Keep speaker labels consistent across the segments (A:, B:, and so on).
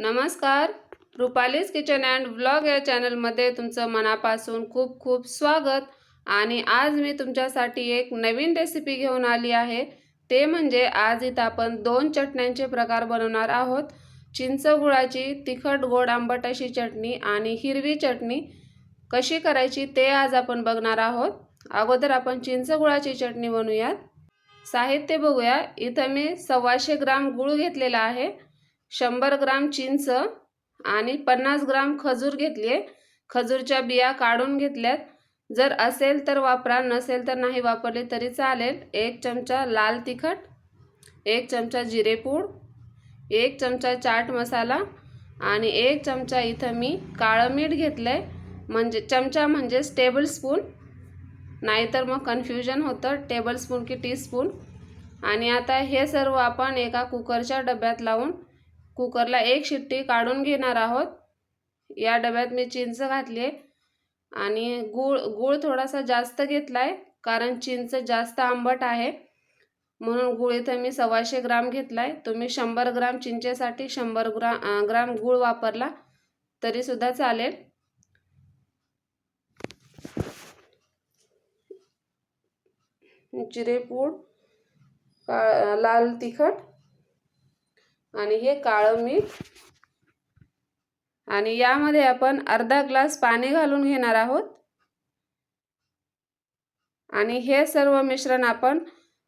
A: नमस्कार. रुपालीज kitchen and vlog या चॅनलमध्ये तुमचं मनापासून खूप खूप स्वागत. आणि आज मी तुमच्यासाठी एक नवीन रेसिपी घेऊन आली आहे. ते म्हणजे आज इथं आपण दोन चटण्यांचे प्रकार बनवणार आहोत. चिंच गुळाची तिखट गोड आंबट अशी चटणी आणि हिरवी चटणी. कशी करायची ते आज आपण बघणार आहोत. अगोदर आपण चिंच गुळाची चटणी बनवूयात. साहित्य बघूया. इथं मी सव्वाशे ग्राम गूळ घेतलेला आहे. शंभर ग्राम चिंच आणि पन्नास ग्राम खजूर घेतली आहे खजूरच्या बिया काढून घेतल्यात. जर असेल तर वापरा नसेल तर नाही वापरली तरी चालेल. एक चमचा लाल तिखट एक चमचा जिरेपूड एक चमचा चाट मसाला आणि एक चमचा इथं मी काळं मीठ घेतलं आहे म्हणजे चमचा म्हणजेच टेबल स्पून नाहीतर मग कन्फ्युजन होतं. टेबल स्पून की टीस्पून आणि आता हे सर्व आपण एका कुकरच्या डब्यात लावून कुकरला एक शिट्टी काढून घेणार आहोत. या डब्यात मी चिंच घातली आहे आणि गूळ गूळ थोडासा जास्त घेतला आहे कारण चिंच जास्त आंबट आहे. म्हणून गूळ इथं मी सव्वाशे ग्राम घेतला आहे तुम्ही शंभर ग्राम चिंचेसाठी शंभर ग्रा ग्राम गूळ वापरला तरीसुद्धा चालेल. जिरेपूड का लाल तिखट आणि हे काळं मीठ. आणि यामध्ये आपण अर्धा ग्लास पाणी घालून घेणार आहोत. आणि हे सर्व मिश्रण आपण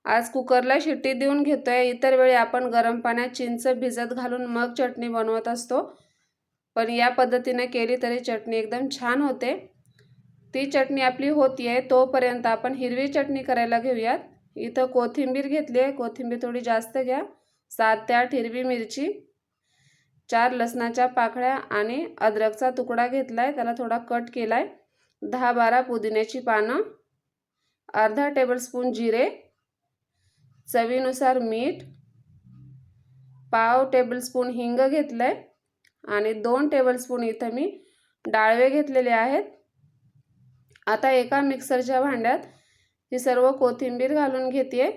A: आज कुकरला शिट्टी देऊन घेतोय. इतर वेळी आपण गरम पाण्यात चिंच भिजत घालून मग चटणी बनवत असतो. पण या पद्धतीने केली तरी चटणी एकदम छान होते. ती चटणी आपली होती आहे तोपर्यंत आपण हिरवी चटणी करायला घेऊयात. इथं कोथिंबीर घेतली आहे कोथिंबीर थोडी जास्त घ्या. सात ते आठ हिरवी मिरची चार लसणाच्या पाकळ्या आणि अद्रकचा तुकडा घेतला आहे त्याला थोडा कट केला आहे दहा बारा पुदिन्याची पानं अर्धा टेबलस्पून जिरे चवीनुसार मीठ पाव टेबलस्पून हिंग घेतलं आहे आणि दोन टेबलस्पून इथं मी डाळवे घेतलेले आहेत. आता एका मिक्सरच्या भांड्यात ही सर्व कोथिंबीर घालून घेते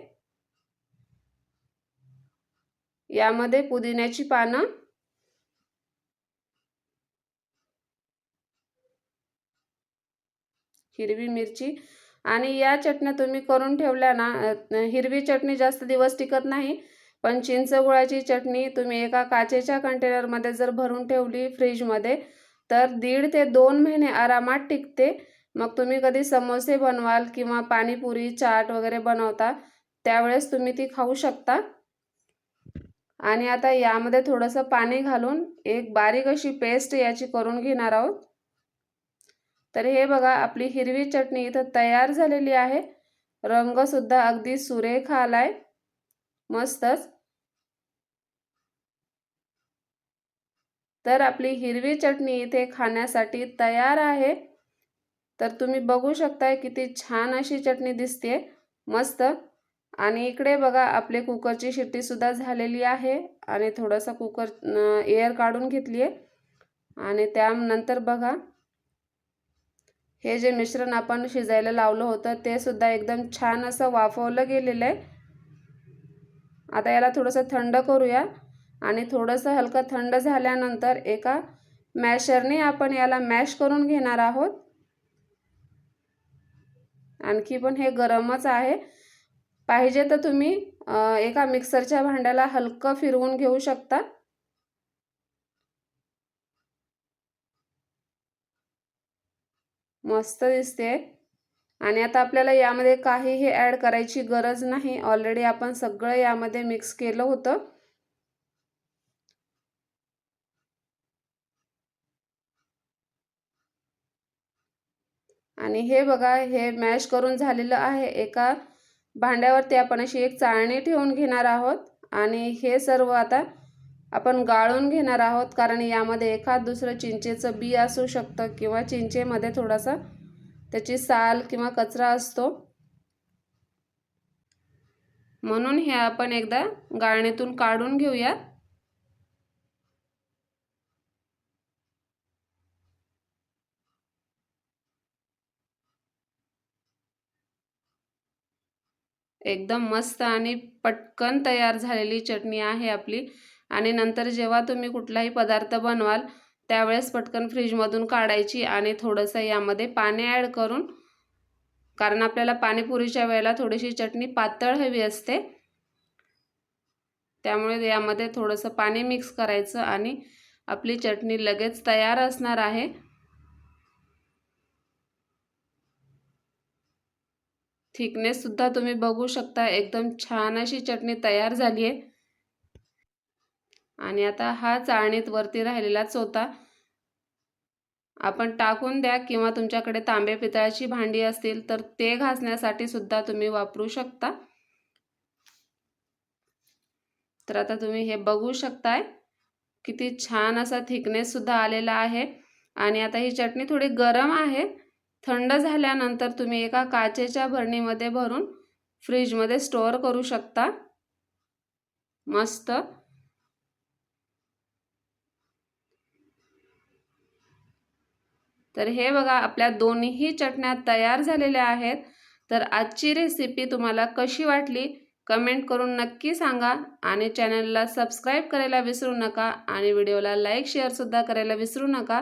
A: यामध्ये पुदिन्याची पानं हिरवी मिरची आणि या चटण्या तुम्ही करून ठेवल्या ना हिरवी चटणी जास्त दिवस टिकत नाही पण चिंच गुळाची चटणी तुम्ही एका काचेच्या कंटेनरमध्ये जर भरून ठेवली फ्रीजमध्ये तर दीड ते दोन महिने आरामात टिकते. मग तुम्ही कधी समोसे बनवाल किंवा पाणीपुरी चाट वगैरे बनवता त्यावेळेस तुम्ही ती खाऊ शकता. आणि आता यामध्ये थोडंसं पाणी घालून एक बारीक अशी पेस्ट याची करून घेणार आहोत. तर हे बघा आपली हिरवी चटणी इथं तयार झालेली आहे. रंगसुद्धा अगदी सुरेख आलाय. मस्तच. तर आपली हिरवी चटणी इथे खाण्यासाठी तयार आहे. तर तुम्ही बघू शकताय किती छान अशी चटणी दिसते मस्त. आणि इकडे बघा आपले कुकरची शिट्टीसुद्धा झालेली आहे. आणि थोडंसं कुकर एअर काढून घेतली आहे. आणि त्यानंतर बघा हे जे मिश्रण आपण शिजायला लावलं होतं ते सुद्धा एकदम छान असं वाफवलं गेलेलं आहे. आता याला थोडंसं थंड करूया. आणि थोडंसं हलकं थंड झाल्यानंतर एका मॅशरने आपण याला मॅश करून घेणार आहोत. आणखी पण हे गरमच आहे. पाहिजे तर तुम्ही एका मिक्सरच्या भांड्याला हलकं फिरवून घेऊ शकता. मस्त दिसते आणि आता आपल्याला यामध्ये काहीही ॲड करायची गरज नाही. ऑलरेडी आपण सगळं यामध्ये मिक्स केलं होतं. आणि हे बघा हे मॅश करून झालेलं आहे. एका भांड्यावरती आपण अशी एक चाळणी ठेवून घेणार आहोत आणि हे सर्व आता आपण गाळून घेणार आहोत कारण यामध्ये एखाद दुसरं चिंचेचं बी असू शकतं किंवा चिंचेमध्ये थोडासा त्याची साल किंवा कचरा असतो. म्हणून हे आपण एकदा गाळणीतून काढून घेऊयात. एकदम मस्त आणि पटकन तयार झालेली चटणी आहे आपली. आणि नंतर जेव्हा तुम्ही कुठलाही पदार्थ बनवाल त्यावेळेस पटकन फ्रीजमधून काढायची आणि थोडंसं यामध्ये पाणी ॲड करून कारण आपल्याला पाणीपुरीच्या वेळेला थोडीशी चटणी पातळ हवी असते त्यामुळे यामध्ये थोडंसं पाणी मिक्स करायचं आणि आपली चटणी लगेच तयार असणार आहे. थिकनेससुद्धा तुम्ही बघू शकता. एकदम छान अशी चटणी तयार झाली आहे. आणि आता हा चाळणीत वरती राहिलेलाच होता आपण टाकून द्या किंवा तुमच्याकडे तांबे पितळाची भांडी असतील तर ते घासण्यासाठी सुद्धा तुम्ही वापरू शकता. तर आता तुम्ही हे बघू शकताय. किती छान असा थिकनेससुद्धा आलेला आहे. आणि आता ही चटणी थोडी गरम आहे. थंड झाल्यानंतर तुम्ही एका काचेच्या भरणीमध्ये भरून फ्रीजमध्ये स्टोअर करू शकता. मस्त. तर हे बघा आपल्या दोन्ही चटण्या तयार झालेल्या आहेत. तर आजची रेसिपी तुम्हाला कशी वाटली कमेंट करून नक्की सांगा आणि चॅनलला सबस्क्राईब करायला विसरू नका आणि व्हिडिओला लाईक शेअरसुद्धा करायला विसरू नका.